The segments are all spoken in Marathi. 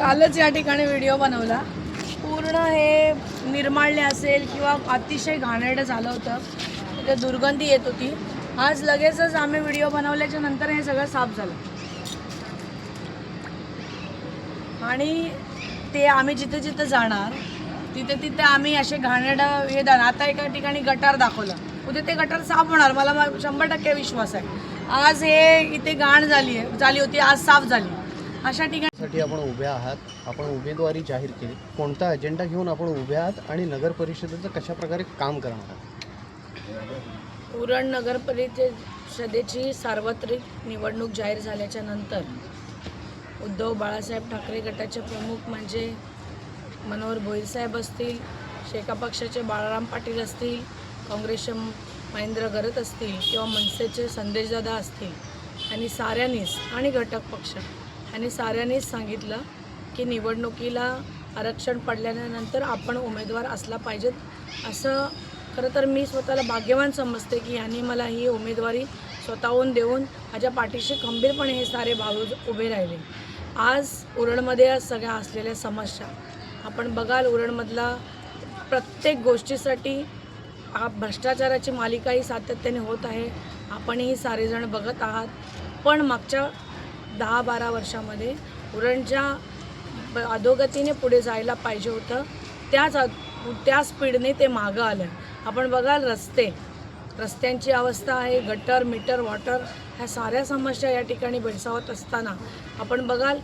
कालच या ठिकाणी व्हिडिओ बनवला. पूर्ण हे निर्माळले असेल किंवा अतिशय घाणेरडं झालं होतं. तिथे दुर्गंधी येत होती. आज लगेचच आम्ही व्हिडिओ बनवल्याच्या नंतर हे सगळं साफ झालं. आणि ते आम्ही जिथे जिथे जाणार तिथे तिथे आम्ही असे घाणेरडं हे जाणार आता एका ठिकाणी गटार दाखवलं. उद्या ते गटार साफ होणार. मला शंभर टक्के विश्वास आहे. आज हे इथे घाण झाली आहे झाली होती आज साफ झाली. अशा ठिकाणी साठी आपण उभे आहात. आपण उमेदवारी जाहीर केली. कोणता अजेंडा घेऊन आपण उभे आहात आणि नगर परिषदेचं कशा प्रकारे काम करणार आहात? उरण नगर परिषदेची सार्वत्रिक निवडणूक जाहीर झाल्याच्यानंतर उद्धव बाळासाहेब ठाकरे गटाचे प्रमुख म्हणजे मनोहर भोईरसाहेब असतील शेका पक्षाचे बाळाराम पाटील असतील काँग्रेसचे महेंद्र गरत असतील किंवा मनसेचे संदेशदादा असतील आणि साऱ्यांनीच आणि घटक पक्ष. आणि साऱ्यांनीच सांगितलं की निवडणुकीला आरक्षण पडल्यानंतर आपण उमेदवार असला पाहिजेत. असं खरं तर मी स्वतःला भाग्यवान समजते की यांनी मला ही उमेदवारी स्वतःहून देऊन माझ्या पाठीशी खंबीरपणे हे सारे भाऊ उभे राहिले. आज उरणमध्ये सगळ्या असलेल्या समस्या आपण बघाल उरणमधला प्रत्येक गोष्टीसाठी हा भ्रष्टाचाराची मालिकाही सातत्याने होत आहे. आपणही सारेजण बघत आहात. पण मागच्या दहा बारा वर्षामध्ये उरणच्या अधोगतीने पुढे जायला पाहिजे होतं. त्याच त्या स्पीडने ते मागं आलं. आपण बघाल रस्ते. रस्त्यांची अवस्था आहे गटर मीटर वॉटर ह्या साऱ्या समस्या या ठिकाणी भेडसावत असताना आपण बघाल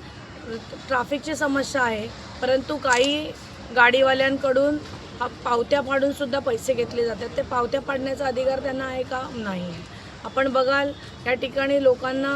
ट्राफिकची समस्या आहे परंतु काही गाडीवाल्यांकडून हा पावत्या फाडूनसुद्धा पैसे घेतले जातात. ते पावत्या पाडण्याचा अधिकार त्यांना आहे का? नाही. आपण बघाल या ठिकाणी लोकांना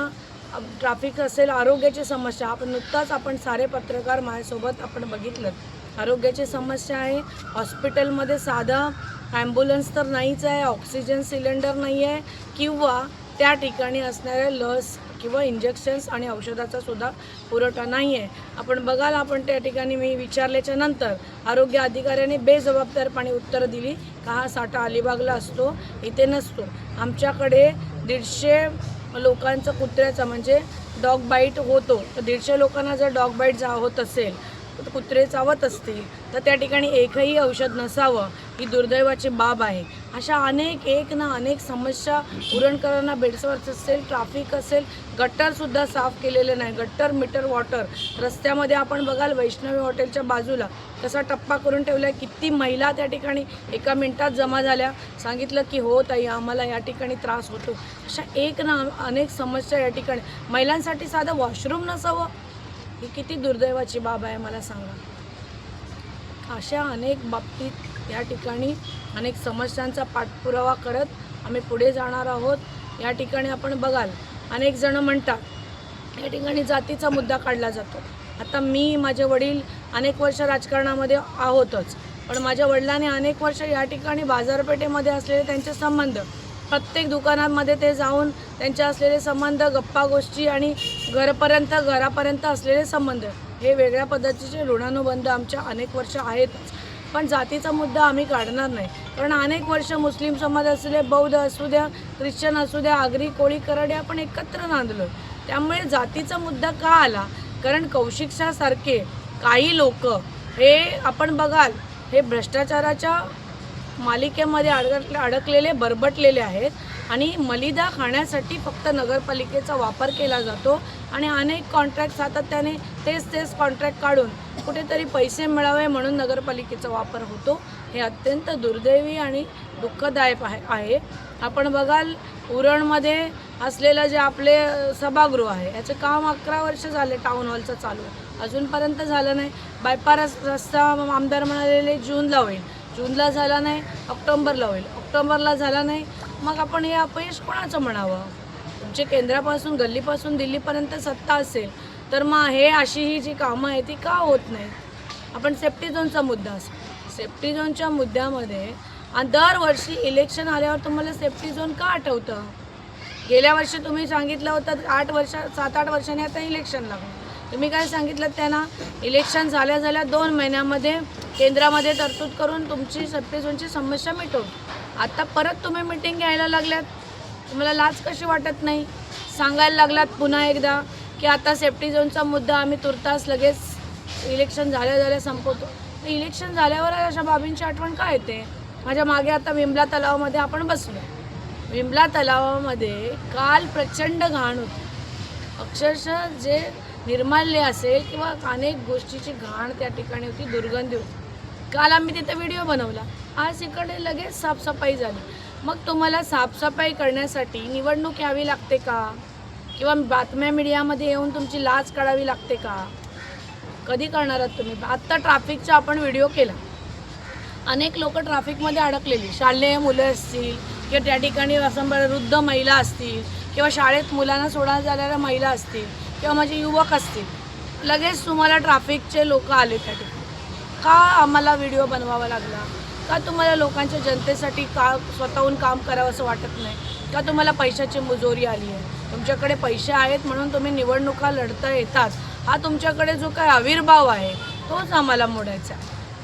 ट्रॅफिक असेल आरोग्याची समस्या आपण नुकताच आपण सारे पत्रकार माझ्यासोबत आपण बघितलं. आरोग्याची समस्या आहे. हॉस्पिटलमध्ये साधा ॲम्ब्युलन्स तर नाहीच आहे ऑक्सिजन सिलेंडर नाही आहे किंवा त्या ठिकाणी असणाऱ्या लस किंवा इंजेक्शन्स आणि औषधाचा सुद्धा पुरवठा नाही आहे. आपण बघाल आपण त्या ठिकाणी मी विचारल्याच्या नंतर आरोग्य अधिकाऱ्याने बेजबाबदारपणे उत्तर दिली. का हा साठा अलिबागला असतो? इथे नसतो. आमच्याकडे दीडशे लोकांचं कुत्र्याचा म्हणजे डॉग बाईट होतो. तर दीडशे लोकांना जर डॉग बाईट जा होत असेल तर कुत्रे चावत असतील. तर त्या ठिकाणी एकही औषध नसावं. ही दुर्दैवाची बाब आहे. अशा अनेक एक ना अनेक समस्या उरणकरांना भेडसावत असेल ट्राफिक असेल गट्टरसुद्धा साफ केलेले नाही. गट्टर मीटर वॉटर रस्त्यामध्ये आपण बघाल वैष्णवी हॉटेलच्या बाजूला कसा टप्पा करून ठेवला आहे किती महिला त्या ठिकाणी एका मिनिटात जमा झाल्या. सांगितलं की हो ताई आम्हाला या ठिकाणी त्रास होतो. अशा एक ना अनेक समस्या या ठिकाणी. महिलांसाठी साधं वॉशरूम नसावं. ही किती दुर्दैवाची बाब आहे मला सांगा. अशा अनेक बाबतीत या ठिकाणी अनेक समस्यांचा पाठपुरावा करत आम्ही पुढे जाणार आहोत. या ठिकाणी आपण बघाल अनेक जण म्हणतात या ठिकाणी जातीचा मुद्दा काढला जातो. आता मी माझे वडील अनेक वर्ष राजकारणामध्ये आहोतच पण माझ्या वडिलांनी अनेक वर्ष या ठिकाणी बाजारपेठेमध्ये असलेले त्यांचे संबंध प्रत्येक दुकानांमध्ये ते जाऊन त्यांचे असलेले संबंध गप्पा गोष्टी आणि घरपर्यंत घरापर्यंत असलेले संबंध हे वेगळ्या पद्धतीचे ऋणानुबंध आमच्या अनेक वर्ष आहेतच पण जातीचा मुद्दा आम्ही काढणार नाही. कारण अनेक वर्ष मुस्लिम समाज असू द्या बौद्ध असू द्या ख्रिश्चन असू द्या आगरी कोळी करडे आपण एकत्र नांदलो त्यामुळे जातीचा मुद्दा का आला? कारण कौशिकशासारखे काही लोक हे आपण बघाल हे भ्रष्टाचाराच्या मालिकेमध्ये अडक अडकलेले बरबटलेले आहेत. आणि मलिदा खाण्यासाठी फक्त नगरपालिकेचा वापर केला जातो आणि अनेक कॉन्ट्रॅक्ट सातत्याने तेच तेच कॉन्ट्रॅक्ट काढून कुठेतरी पैसे मिळावे म्हणून नगरपालिकेचा वापर होतो. हे अत्यंत दुर्दैवी आणि दुःखदायक आहे आपण बघाल उरणमध्ये असलेलं जे आपले सभागृह आहे याचे काम अकरा वर्ष झाले टाऊन हॉलचं चालू अजूनपर्यंत झालं नाही. बायपास रस्ता आमदार म्हणालेले जूनला होईल. जूनला झाला नाही ऑक्टोंबरला होईल. ऑक्टोंबरला झाला नाही मग आपण हे अपयश कोणाचं म्हणावं? तुमचे केंद्रापासून गल्लीपासून दिल्लीपर्यंत सत्ता असेल तर मग हे अशी ही जी कामं आहे ती का होत नाही आपण सेफ्टी झोनचा मुद्दा असतो सेफ्टी झोनच्या मुद्द्यामध्ये आणि दरवर्षी इलेक्शन आल्यावर तुम्हाला सेफ्टी झोन का आठवतं? गेल्या वर्षी तुम्ही सांगितलं होतं आठ वर्ष सात आठ वर्षांनी आता इलेक्शन लागलं तुम्ही काय सांगितलं त्यांना? इलेक्शन झाल्या झाल्या दोन महिन्यामध्ये केंद्रामध्ये तरतूद करून तुमची सेफ्टी झोनची समस्या मिटवू आता परत तुम्ही मिटिंग घ्यायला लागल्यात. तुम्हाला लाज कशी वाटत नाही? सांगायला लागलात पुन्हा एकदा की आता सेफ्टी झोनचा मुद्दा आम्ही तुर्तास लगेच इलेक्शन झाल्या झाल्या संपवतो. तर इलेक्शन झाल्यावर अशा बाबींची आठवण काय येते? माझ्या मागे आता विमला तलावामध्ये आपण बसलो विमला तलावामध्ये काल प्रचंड घाण होती. अक्षरशः जे निर्माल्य असेल किंवा अनेक गोष्टीची घाण त्या ठिकाणी होती दुर्गंधी होती. काल आम्ही तिथे व्हिडिओ बनवला. आज इकडे लगेच साफसफाई झाली. मग तुम्हाला साफसफाई करण्यासाठी निवडणूक यावी लागते का? किंवा बातम्या मीडियामध्ये येऊन तुमची लाच काढावी लागते का? कधी करणार आहात तुम्ही? आत्ता ट्रॅफिकचा आपण व्हिडिओ केला. अनेक लोक ट्रॅफिकमध्ये अडकलेली. शालेय मुलं असतील किंवा त्या ठिकाणी असं वृद्ध महिला असतील किंवा शाळेत मुलांना सोडायला जाणाऱ्या महिला असतील किंवा माझे युवक असतील लगेच तुम्हाला ट्रॅफिकचे लोक आले त्या ठिकाणी. का आम्हाला व्हिडिओ बनवावा लागला? का तुम्हाला लोकांच्या जनतेसाठी का स्वतःहून काम करावं असं वाटत नाही? का तुम्हाला पैशाची मुजोरी आली आहे? तुमच्याकडे पैसे आहेत म्हणून तुम्ही निवडणुका लढता येतात. हा तुमच्याकडे जो काय आविर्भाव आहे तोच आम्हाला मोडायचा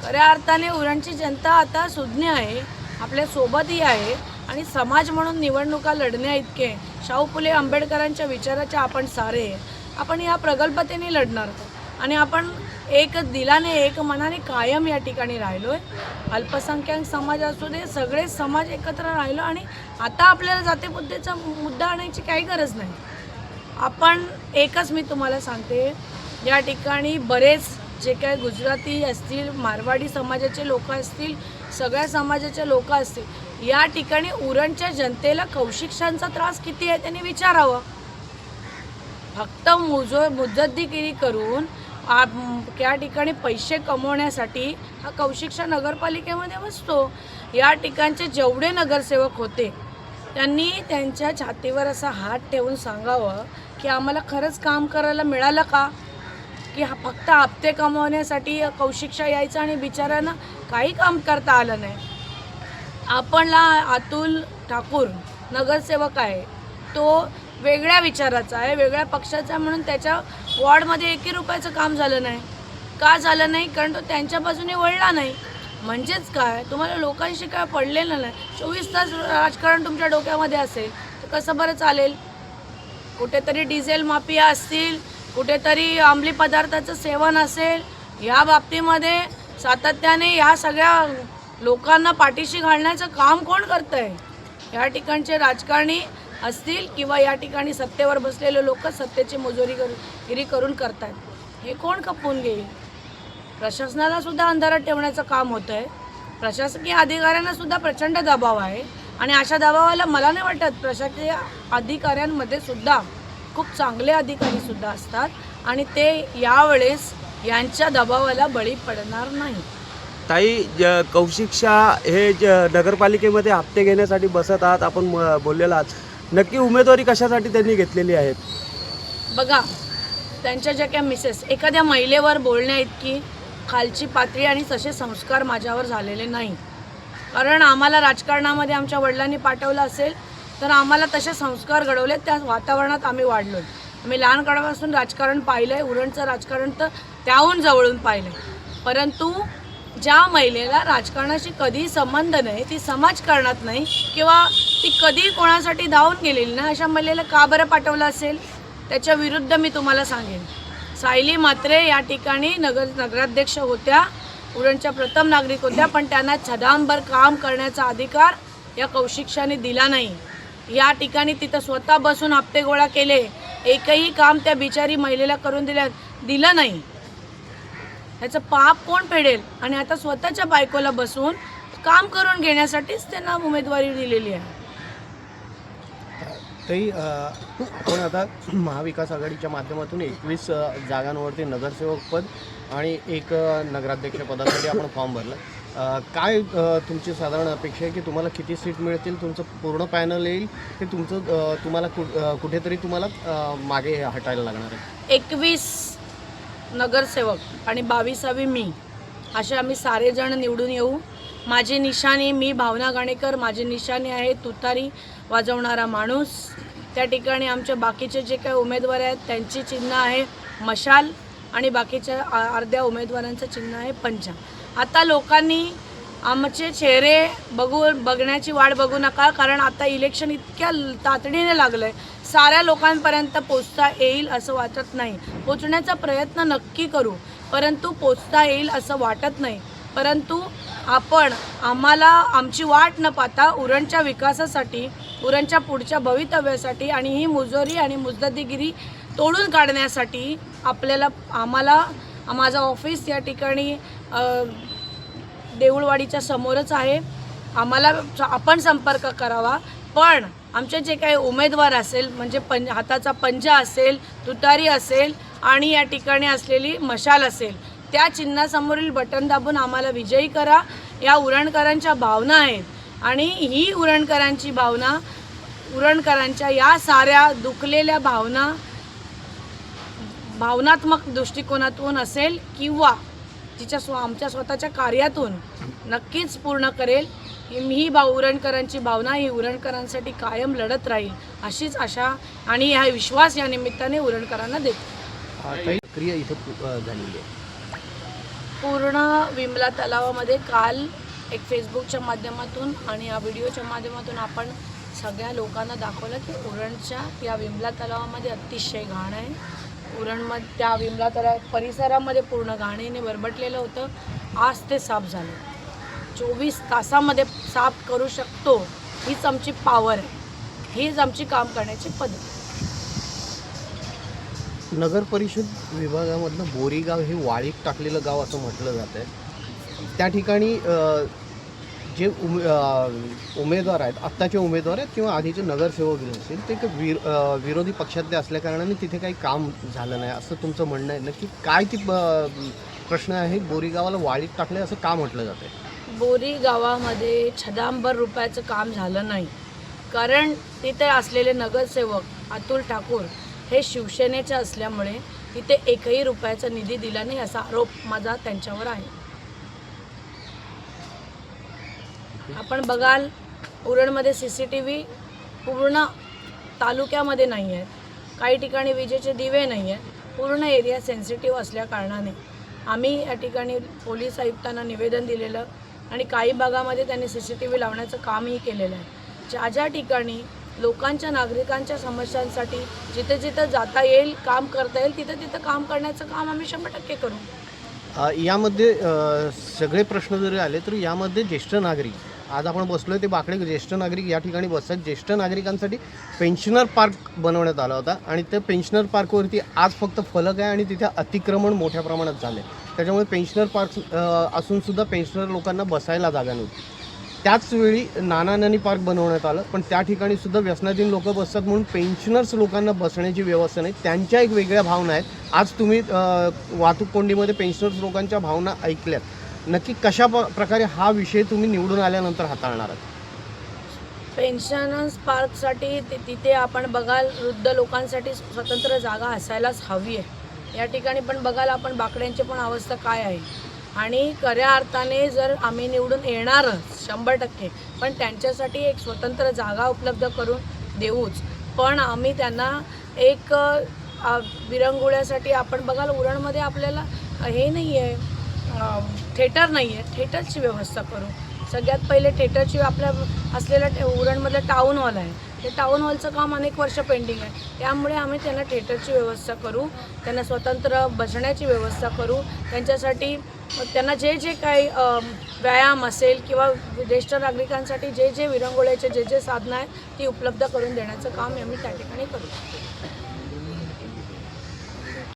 खऱ्या अर्थाने उरणची जनता आता सुज्ञ आहे आपल्या सोबतही आहे आणि समाज म्हणून निवडणुका लढण्या इतके शाहू फुले आंबेडकरांच्या विचाराच्या आपण सारे आहे. आपण या प्रगल्भतेने लढणार आहोत. आणि आपण एक दिलाने एक मनाने कायम या ठिकाणी राहिलो आहे अल्पसंख्याक समाज असू दे सगळे समाज एकत्र राहिलो आणि आता आपल्याला जातीबुद्धीचा मुद्दा आणायची काही गरज नाही. आपण एकच मी तुम्हाला सांगते या ठिकाणी बरेच जे काय गुजराती असतील मारवाडी समाजाचे लोक असतील सगळ्या समाजाचे लोक असतील या ठिकाणी उरणच्या जनतेला कौशिक्षांचा त्रास किती आहे त्यांनी विचारावं. फक्त मुजो मुजद्दीगिरी करून आ- त्या ठिकाणी पैसे कमवण्यासाठी हा कौशिक्षा नगरपालिकेमध्ये बसतो. या ठिकाणचे जेवढे नगरसेवक होते त्यांनी त्यांच्या छातीवर असा हात ठेवून सांगावं की आम्हाला खरंच काम करायला मिळालं का? की हा फक्त हप्ते कमवण्यासाठी कौशिक्षा यायचं आणि बिचाऱ्यांना काही काम करता आलं नाही. आपणला अतुल ठाकूर नगरसेवक आहे. तो वेगळ्या विचाराचा आहे वेगळ्या पक्षाचा आहे म्हणून त्याच्या वॉर्डमध्ये एकही रुपयाचं काम झालं नाही. का झालं नाही? कारण तो त्यांच्या बाजूने वळला नाही. म्हणजेच काय? तुम्हाला लोकांशी काय पडलेलं नाही. चोवीस तास राजकारण तुमच्या डोक्यामध्ये असेल तर कसं बरं चालेल? कुठेतरी डिझेल माफिया असतील कुठेतरी अंमली पदार्थाचं सेवन असेल या बाबतीमध्ये सातत्याने या सगळ्या लोकांना पाठीशी घालण्याचं काम कोण करतं आहे या ठिकाणचे राजकारणी असतील किंवा या ठिकाणी सत्तेवर बसलेले लोक सत्तेची मुजोरी करून गिरी करून करतात हे कोण खपवून घेईल? प्रशासनाला सुद्धा अंधारात ठेवण्याचं काम होतं आहे प्रशासकीय अधिकाऱ्यांना सुद्धा प्रचंड दबाव आहे. आणि अशा दबावाला मला नाही वाटत प्रशासकीय अधिकाऱ्यांमध्ये सुद्धा खूप चांगले अधिकारी सुद्धा असतात. आणि ते यावेळेस यांच्या दबावाला बळी पडणार नाही. ताई ज- कौशिक शाह हे ज नगरपालिकेमध्ये हप्ते घेण्यासाठी बसत आहात आपण म- बोललेलो आहात नक्की उमेदवारी कशासाठी त्यांनी घेतलेली आहे बघा त्यांच्या ज्या काही मिसेस एखाद्या महिलेवर बोलण्या इतकी खालची पातळी आणि तसे संस्कार माझ्यावर झालेले नाही. कारण आम्हाला राजकारणामध्ये आमच्या वडिलांनी पाठवलं असेल तर आम्हाला तसे संस्कार घडवले त्या वातावरणात आम्ही वाढलो आम्ही लहानपणापासून राजकारण पाहिलं आहे उरणचं राजकारण तर त्याहून जवळून पाहिलं आहे परंतु ज्या महिलेला राजकारणाशी कधी संबंध नाही ती समाजकारणात नाही किंवा ती कधी कोणासाठी धावून गेलेली ना अशा महिलेला का बरं पाठवलं असेल? त्याच्या विरुद्ध मी तुम्हाला सांगेन. सायली मात्रे या ठिकाणी नगर नगराध्यक्ष होत्या उरणच्या प्रथम नागरिक होत्या पण त्यांना छदांबर काम करण्याचा अधिकार या कौशिक्षाने दिला नाही. या ठिकाणी तिथं स्वतः बसून हप्ते गोळा केले. एकही काम त्या बिचारी महिलेला करून दिल्या दिलं नाही. ह्याचं पाप कोण फेडेल? आणि आता स्वतःच्या बायकोला बसून काम करून घेण्यासाठीच त्यांना उमेदवारी दिलेली आहे. तरी आपण आता महाविकास आघाडीच्या माध्यमातून एकवीस जागांवरती नगरसेवक पद आणि एक नगराध्यक्ष पदासाठी आपण फॉर्म भरला. काय तुमची साधारण अपेक्षा आहे की तुम्हाला किती सीट मिळतील? तुमचं पूर्ण पॅनल येईल? की तुमचं तुम्हाला कुठेतरी तुम्हाला मागे हटायला लागणार आहे? एकवीस नगरसेवक आणि बावीसावी मी. असे आम्ही सारेजण निवडून येऊ. माझी निशाणी मी भावना गाणेकर माझी निशाणी आहे तुतारी वाजवणारा माणूस. त्या ठिकाणी आमच्या बाकीचे जे काही उमेदवार आहेत त्यांची चिन्ह आहे मशाल आणि बाकीच्या अर्ध्या उमेदवारांचं चिन्ह आहे पंचा आता लोकांनी आमचे चेहरे बघू बघण्याची वाट बघू नका कारण आता इलेक्शन इतक्या तातडीने लागलं आहे साऱ्या लोकांपर्यंत पोचता येईल असं वाटत नाही. पोचण्याचा प्रयत्न नक्की करू परंतु पोचता येईल असं वाटत नाही. परंतु आपण आम्हाला आमची वाट न पाहता उरणच्या विकासासाठी उरणच्या पुढच्या भवितव्यासाठी आणि ही मुजोरी आणि मुजद्दीगिरी तोडून काढण्यासाठी आपल्याला आम्हाला माझं ऑफिस या ठिकाणी देऊळवाडीच्या समोरच आहे. आम्हाला आपण संपर्क करावा. पण आमचे जे काही उमेदवार असेल म्हणजे पं हाताचा पंजा असेल तुतारी असेल आणि या ठिकाणी असलेली मशाल असेल त्या चिन्हासमोरील बटन दाबून आम्हाला विजयी करा. या उरणकरांच्या भावना आहेत आणि ही उरणकरांची भावना उरणकरांच्या या साऱ्या दुखलेल्या भावना भावनात्मक दृष्टिकोनातून असेल किंवा तिच्या स्व आमच्या स्वतःच्या कार्यातून नक्कीच पूर्ण करेल. ही भाऊ उरणकरांची भावना ही उरणकरांसाठी कायम लढत राहील अशीच आशा आणि हा विश्वास या निमित्ताने उरणकरांना देतो. क्रिया इथं झालेली आहे. पूर्ण विमला तलावामध्ये काल एक फेसबुकच्या माध्यमातून आणि या व्हिडिओच्या माध्यमातून आपण सगळ्या लोकांना दाखवलं की उरणच्या या विमला तलावामध्ये अतिशय घाण आहे. उरणमध्ये त्या विमला तलाव परिसरामध्ये पूर्ण घाणीने बरबटलेलं होतं. आज ते साफ झालं. चोवीस तासामध्ये साफ करू शकतो हीच आमची पॉवर आहे. हीच आमची काम करण्याची पद्धत. नगर परिषद विभागामधलं बोरीगाव हे वाळीत टाकलेलं गाव असं म्हटलं जातं आहे. त्या ठिकाणी जे उमे उमेदवार आहेत आत्ताचे उमेदवार आहेत किंवा आधीचे नगरसेवक असतील ते काही विर विरोधी पक्षातले असल्याकारणाने तिथे काही काम झालं नाही असं तुमचं म्हणणं आहे. नक्की काय ती प्रश्न आहे? बोरीगावाला वाळीत टाकले असं का म्हटलं जातं आहे? बोरी गावामध्ये छदांबर रुपयाचं काम झालं नाही. कारण तिथे असलेले नगरसेवक अतुल ठाकूर हे शिवसेनेचे असल्यामुळे तिथे एकही रुपयाचा निधी दिला नाही असा आरोप माझा त्यांच्यावर आहे. आपण बघाल उरणमध्ये सी सी टी व्ही पूर्ण तालुक्यामध्ये नाही आहेत काही ठिकाणी विजेचे दिवे नाही आहेत. पूर्ण एरिया सेन्सिटिव्ह असल्या कारणाने. आम्ही या ठिकाणी पोलीस आयुक्तांना निवेदन दिलेलं आणि काही भागामध्ये त्यांनी सी सी टी व्ही लावण्याचं कामही केलेलं आहे. ज्या ज्या ठिकाणी लोकांच्या नागरिकांच्या समस्यांसाठी जिथे जिथं जाता येईल काम करता येईल तिथं तिथं काम करण्याचं काम आम्ही शंभर टक्के करू. यामध्ये सगळे प्रश्न जरी आले तर यामध्ये ज्येष्ठ नागरिक आज आपण बसलोय ते बाकडे ज्येष्ठ नागरिक या ठिकाणी बसतात. ज्येष्ठ नागरिकांसाठी पेन्शनर पार्क बनवण्यात आला होता आणि त्या पेन्शनर पार्कवरती आज फक्त फलक आहे आणि तिथे अतिक्रमण मोठ्या प्रमाणात झाले त्याच्यामुळे पेन्शनर पार्क असूनसुद्धा पेन्शनर लोकांना बसायला जागा नव्हती. त्याच वेळी पार्क बनवण्यात आलं पण त्या ठिकाणी सुद्धा व्यसनाधीन लोक बसतात म्हणून पेन्शनर्स लोकांना बसण्याची व्यवस्था नाही. त्यांच्या एक वेगळ्या भावना आहेत. आज तुम्ही वाहतूक कोंडीमध्ये पेन्शनर्स लोकांच्या भावना ऐकल्यात. नक्की कशा प- प्रकारे हा विषय तुम्ही निवडून आल्यानंतर हाताळणार आहात? पेन्शनर्स पार्कसाठी तिथे आपण बघाल वृद्ध लोकांसाठी स्वतंत्र जागा असायलाच हवी आहे. या ठिकाणी पण बघाल आपण बाकड्यांची पण अवस्था काय आहे. आणि खऱ्या अर्थाने जर आम्ही निवडून येणारच शंभर टक्के पण त्यांच्यासाठी एक स्वतंत्र जागा उपलब्ध करून देऊच. पण आम्ही त्यांना एक विरंगुळ्यासाठी आपण बघाल उरणमध्ये आपल्याला हे नाही आहे थिएटर नाही आहे थिएटरची व्यवस्था करू. सगळ्यात पहिले थिएटरची आपल्या असलेलं टे- उरणमधलं टाऊन हॉल आहे. ते टाऊन हॉलचं काम अनेक वर्ष पेंडिंग आहे. त्यामुळे आम्ही त्यांना थिएटरची व्यवस्था करू त्यांना स्वतंत्र बसण्याची व्यवस्था करू. त्यांच्यासाठी त्यांना जे जे काही व्यायाम असेल किंवा ज्येष्ठ नागरिकांसाठी जे जे विरंगुळ्याचे जे जे साधनं आहेत ती उपलब्ध करून देण्याचं काम आम्ही त्या ठिकाणी करू.